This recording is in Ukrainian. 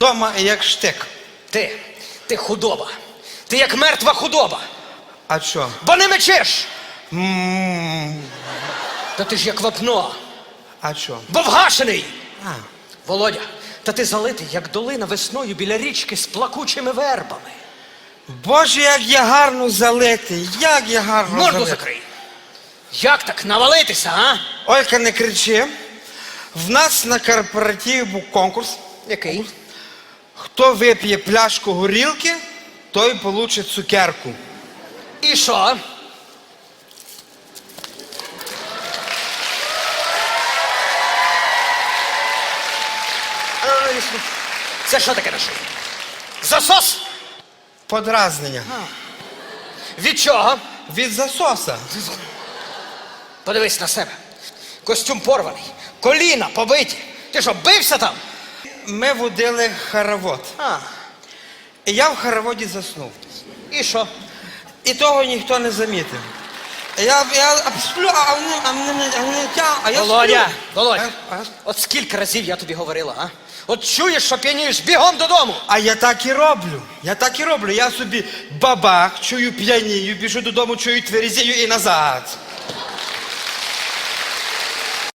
дома як штик. Ти, ти худоба. Ти як мертва худоба. А що? Бо не мечеш. М, Та ти ж як вапно, А що? бо вгашений. А, Володя, та ти залитий, як долина весною біля річки з плакучими вербами. Боже, як я гарно залитий, як я гарно Морду залитий. закрий. Як так навалитися, а? Олька, не кричи. В нас на корпоративі був конкурс. Який? Хто вип'є пляшку горілки, той получить цукерку. І що? Ну. Це що таке на шиї? Засос? Подразнення. Від чого? Від засоса. Подивись на себе. Костюм порваний, коліна побиті. Ти що, бився там? Ми водили хоровод. А, І я в хороводі заснув. і що? І того ніхто не замітив. Я, я сплю, а вони, а вони, а вони тя, а я Володя, сплю. Володя, А, а? от скільки разів я тобі говорила, а? От чуєш, що п'янієш, бігом додому. А я так і роблю. Я так і роблю. Я собі бабах, чую п'янію, біжу додому, чую тверезію і назад.